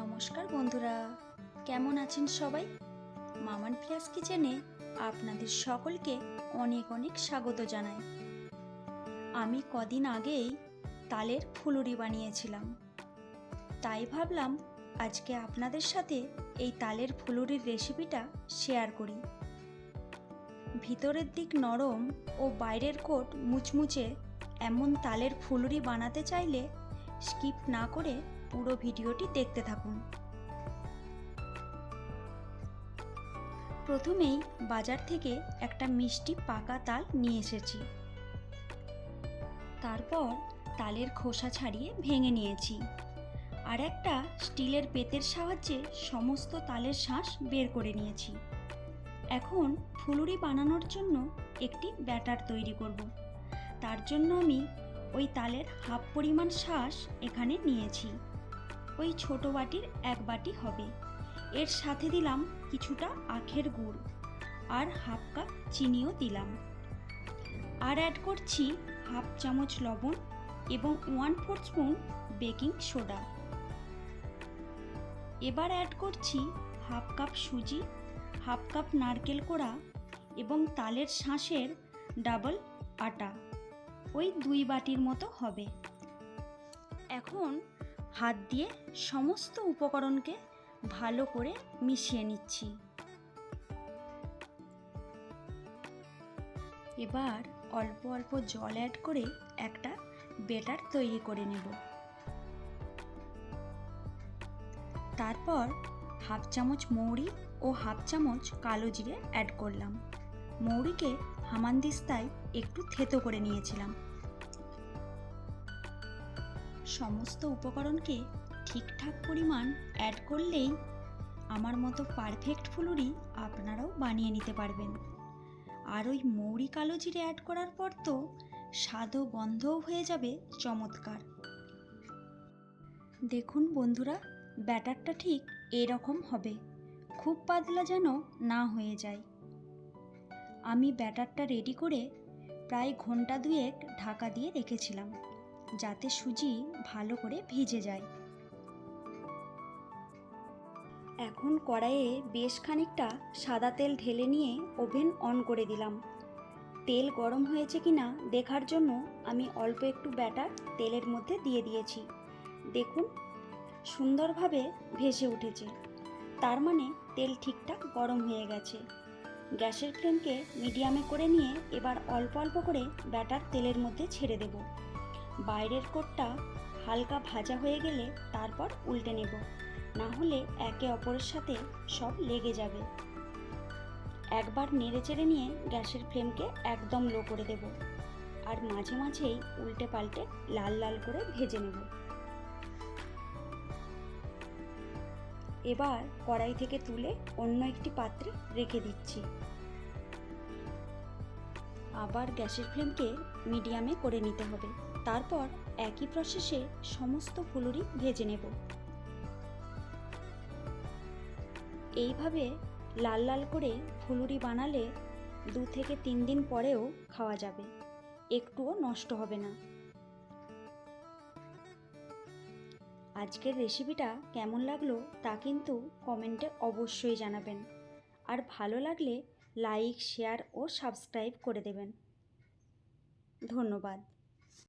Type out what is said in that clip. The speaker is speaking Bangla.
নমস্কার বন্ধুরা। কেমন আছেন সবাই? মামান প্লাস কিচেনে আপনাদের সকলকে অনেক অনেক স্বাগত জানাই। আমি কদিন আগেই তালের ফুলুরি বানিয়েছিলাম। তাই ভাবলাম আজকে আপনাদের সাথে এই তালের ফুলুরির রেসিপিটা শেয়ার করি। ভিতরের দিক নরম ও বাইরের কোট মুচমুচে এমন তালের ফুলুরি বানাতে চাইলে স্কিপ না করে পুরো ভিডিওটি দেখতে থাকুন। প্রথমেই বাজার থেকে একটা মিষ্টি পাকা তাল নিয়ে এসেছি। তারপর তালের খোসা ছাড়িয়ে ভেঙে নিয়েছি। আর একটা স্টিলের পেতের সাহায্যে সমস্ত তালের শাঁস বের করে নিয়েছি। এখন ফুলুরি বানানোর জন্য একটি ব্যাটার তৈরি করব। তার জন্য আমি ওই তালের হাফ পরিমাণ শাঁস এখানে নিয়েছি। ওই ছোট বাটির এক বাটি হবে। এর সাথে দিলাম কিছুটা আখের গুড় আর হাফ কাপ চিনিও দিলাম। আর অ্যাড করছি হাফ চামচ লবণ এবং one four spoon baking soda এবার অ্যাড করছি হাফ কাপ সুজি, হাফ কাপ নারকেল কোড়া এবং তালের শাঁসের ডাবল আটা। ওই দুই বাটির মতো হবে। এখন হাত দিয়ে সমস্ত উপকরণকে ভালো করে মিশিয়ে নিচ্ছি। এবার অল্প অল্প জল অ্যাড করে একটা বেটার তৈরি করে নেব। তারপর হাফ চামচ মৌরি ও হাফ চামচ কালো জিরে অ্যাড করলাম। মৌরিকে হামানদিস্তায় একটু থেতো করে নিয়েছিলাম। সমস্ত উপকরণকে ঠিকঠাক পরিমাণ অ্যাড করলেই আমার মতো পারফেক্ট ফুলুরি আপনারাও বানিয়ে নিতে পারবেন। আর ওই মৌরি কালো জিরে অ্যাড করার পর তো স্বাদও গন্ধও হয়ে যাবে চমৎকার। দেখুন বন্ধুরা, ব্যাটারটা ঠিক এরকম হবে, খুব পাতলা যেন না হয়ে যায়। আমি ব্যাটারটা রেডি করে প্রায় ঘণ্টা দুয়েক ঢাকা দিয়ে রেখেছিলাম। যাতে সুজি ভালো করে ভিজে যায়। এখন কড়াইয়ে বেশ খানিকটা সাদা তেল ঢেলে নিয়ে ওভেন অন করে দিলাম। তেল গরম হয়েছে কি না দেখার জন্য আমি অল্প একটু ব্যাটার তেলের মধ্যে দিয়ে দিয়েছি। দেখুন, সুন্দরভাবে ভেসে উঠেছে। তার মানে তেল ঠিকঠাক গরম হয়ে গেছে। গ্যাসের ফ্লেমকে মিডিয়ামে করে নিয়ে এবার অল্প অল্প করে ব্যাটার তেলের মধ্যে ছেড়ে দেব। বাইরের কোটটা হালকা ভাজা হয়ে গেলে তারপর উল্টে নেব। না হলে একে অপরের সাথে সব লেগে যাবে। একবার নেড়ে চেড়ে নিয়ে গ্যাসের ফ্লেমকে একদম লো করে দেব আর মাঝে মাঝেই উল্টে পাল্টে লাল লাল করে ভেজে নেব। এবার কড়াই থেকে তুলে অন্য একটি পাত্রে রেখে দিচ্ছি। আবার গ্যাসের ফ্লেমকে মিডিয়ামে করে নিতে হবে। তারপর একই প্রসেসে সমস্ত ফুলুরি ভেজে নেব। এইভাবে লাল লাল করে ফুলুরি বানালে দু থেকে তিন দিন পরেও খাওয়া যাবে, একটুও নষ্ট হবে না। আজকের রেসিপিটা কেমন লাগল তা কিন্তু কমেন্টে অবশ্যই জানাবেন। আর ভালো লাগলে লাইক শেয়ার ও সাবস্ক্রাইব করে দেবেন। ধন্যবাদ।